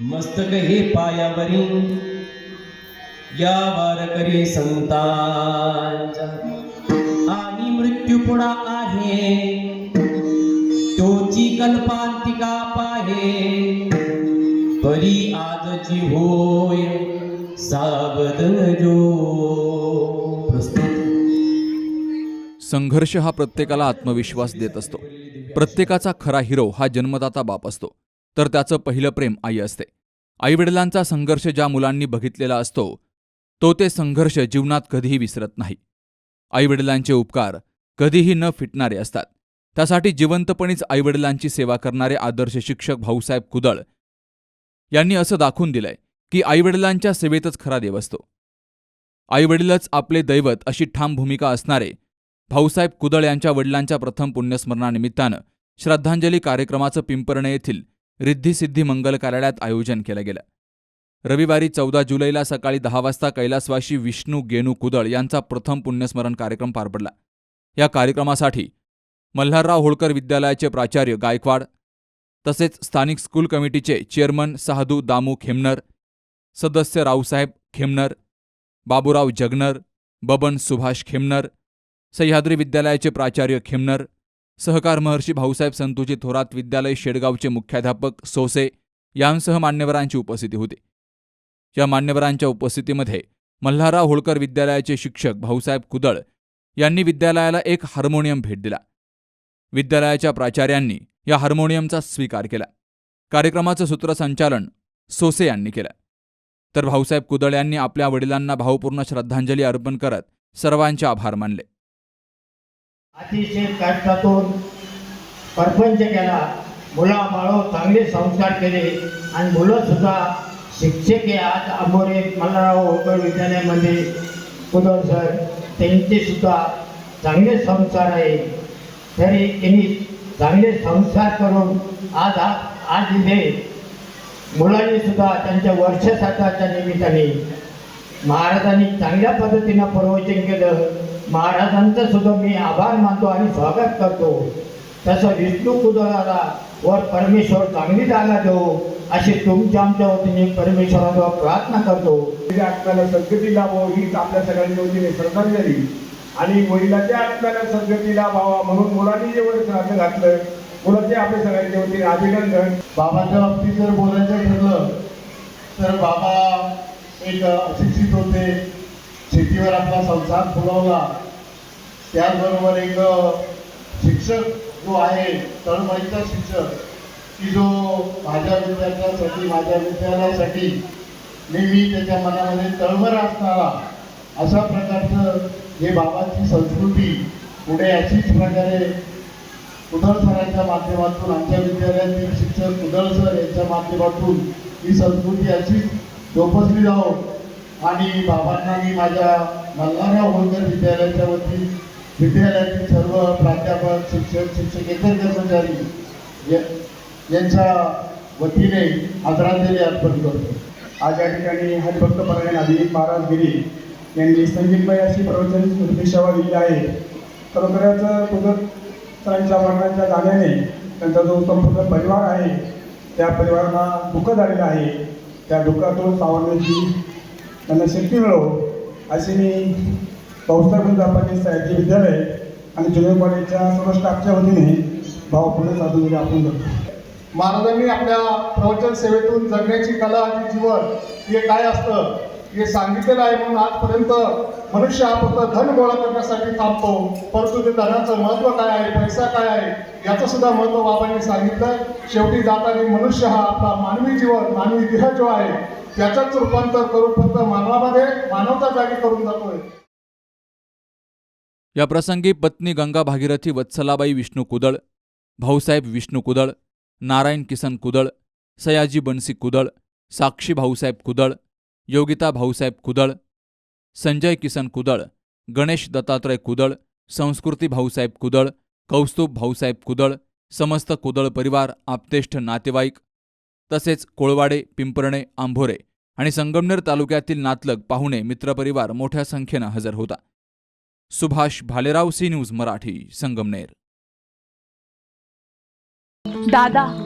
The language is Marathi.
मस्तक हे पायावरी या वारकरी संता आणि मृत्यू पुढा आहे. तोची कल्पांतिका पाहे. परी आजची होय सावध जो संघर्ष हा प्रत्येकाला आत्मविश्वास देत असतो. प्रत्येकाचा खरा हिरो हा जन्मदाता बाप असतो. तर त्याचं पहिलं प्रेम आई असते. आईवडिलांचा संघर्ष ज्या मुलांनी बघितलेला असतो तो ते संघर्ष जीवनात कधीही विसरत नाही. आईवडिलांचे उपकार कधीही न फिटणारे असतात. त्यासाठी जिवंतपणीच आईवडिलांची सेवा करणारे आदर्श शिक्षक भाऊसाहेब कुदळ यांनी असं दाखवून दिलंय की आईवडिलांच्या सेवेतच खरा देव असतो. आईवडीलच आपले दैवत अशी ठाम भूमिका असणारे भाऊसाहेब कुदळ यांच्या वडिलांच्या प्रथम पुण्यस्मरणानिमित्तानं श्रद्धांजली कार्यक्रमाचं पिंपरणे येथील रिद्धिसिद्धी मंगल कार्यालयात आयोजन केलं गेलं. रविवारी चौदा जुलैला सकाळी दहा वाजता कैलासवाशी विष्णू गेनू कुदळ यांचा प्रथम पुण्यस्मरण कार्यक्रम पार पडला. या कार्यक्रमासाठी मल्हारराव होळकर विद्यालयाचे प्राचार्य गायकवाड तसेच स्थानिक स्कूल कमिटीचे चेअरमन साधू दामू खेमनर सदस्य रावसाहेब खेमनर बाबूराव जगनर बबन सुभाष खेमनर सह्याद्री विद्यालयाचे प्राचार्य खेमनर सहकार महर्षी भाऊसाहेब संतोजी थोरात विद्यालय शेडगावचे मुख्याध्यापक सोसे यांसह मान्यवरांची उपस्थिती होती. या मान्यवरांच्या उपस्थितीमध्ये मल्हारराव होळकर विद्यालयाचे शिक्षक भाऊसाहेब कुदळ यांनी विद्यालयाला एक हार्मोनियम भेट दिला. विद्यालयाच्या प्राचार्यांनी या हार्मोनियमचा स्वीकार केला. कार्यक्रमाचं सूत्रसंचालन सोसे यांनी केलं. तर भाऊसाहेब कुदळ यांनी आपल्या वडिलांना भावपूर्ण श्रद्धांजली अर्पण करत सर्वांचे आभार मानले. अतिशय कष्टातून परपंच केला. मुला बाळो चांगले संस्कार केले. आणि मुलं सुद्धा शिक्षक हे आज आंबोरे मल्हारराव होळकर विद्यालयामध्ये कुदळ सर. त्यांचे सुद्धा चांगले संस्कार आहे. तरी त्यांनी चांगले संस्कार करून आज आज आज इथे मुलांनी सुद्धा त्यांच्या वर्षसाठाच्या निमित्ताने महाराजांनी चांगल्या पद्धतीनं प्रवचन केलं. महाराजांचं सुद्धा मी आभार मानतो आणि स्वागत करतो. तसं विष्णू कुदळाला वर परमेश्वर चांगली जागा देऊ अशी तुमच्या आमच्या वतीने परमेश्वराजवळ प्रार्थना करतो. आत्म्याला सद्गती लाभो हीच आपल्या सगळ्यांच्या वतीने श्रद्धांजली. आणि वडिलांच्या आत्म्याला सद्गती लाभावा म्हणून मुलांनी जे वर श्राद्ध घातलं मुलाचे आपल्या सगळ्यांच्या वतीने अभिनंदन. बाबाच्या बाबतीत जर बोलायचं ठरलं तर बाबा एक अशिक्षित होते. शेतीवर आपला संसार फुलवला. त्याचबरोबर एक शिक्षक जो आहे तळमळीचा शिक्षक की जो माझ्या विद्यार्थ्यांसाठी माझ्या विद्यालयासाठी नेहमी त्याच्या मनामध्ये तळमळ असणारा अशा प्रकारचं हे बाबाची संस्कृती पुढे अशीच प्रकारे कुदळ सरांच्या माध्यमातून आमच्या विद्यालयातील शिक्षक कुदळ सर यांच्या माध्यमातून ही संस्कृती अशीच जोपासली जावं. आणि बाबांना मी माझ्या मल्हारराव होळकर विद्यालयाच्या वतीने विद्यालयातील सर्व प्राध्यापक शिक्षक शिक्षकेतर कर्मचारी यांच्या वतीने आदरांजली अर्पण करतो. आज या ठिकाणी हरिभक्त परायण अभिजित महाराज गिरी यांनी संगीतमय अशी प्रवचन स्मृती सेवा दिली आहे. खरोखरच कुदत सरांच्या मरणाच्या जाण्याने त्यांचा जो संपूर्ण परिवार आहे त्या परिवारांना दुःख झालेलं आहे. त्या दुःखातून सावरण्याची त्यांना शक्ती मिळो अशी मी भाऊसाहेब विद्यापीठ साहित्य विद्यालय आणि ज्युनियर कॉलेजच्या सर्व स्टाफच्या वतीने भावपूर्ण साधून आपण करतो महाराजांनी आपल्या प्रवचन सेवेतून जगण्याची कला आणि जीवन हे काय असतं? हे सांगितलेलं आहे म्हणून आजपर्यंत मनुष्य हा फक्त धन गोळा करण्यासाठी थांबतो. परंतु ते धनाचं महत्त्व काय आहे पैसा काय आहे याचं सुद्धा महत्त्व बाबांनी सांगितलं शेवटी जाताना मनुष्य हा आपला मानवी जीवन मानवी देह जो आहे त्याचंच रूपांतर करून फक्त मानवामध्ये मानवता जागी करून जातोय. या प्रसंगी पत्नी गंगा भागीरथी वत्सलाबाई विष्णू कुदळ भाऊसाहेब विष्णू कुदळ नारायण किसन कुदळ सयाजी बनसी कुदळ साक्षी भाऊसाहेब कुदळ योगिता भाऊसाहेब कुदळ संजय किसन कुदळ गणेश दत्तात्रय कुदळ संस्कृती भाऊसाहेब कुदळ कौस्तुभ भाऊसाहेब कुदळ समस्त कुदळ परिवार आपतेष्ठ नातेवाईक तसेच कोळवाडे पिंपरणे आंभोरे आणि संगमनेर तालुक्यातील नातलग पाहुणे मित्रपरिवार मोठ्या संख्येनं हजर होता. Subhash Bhalerao C news Marathi Sangamner. दादा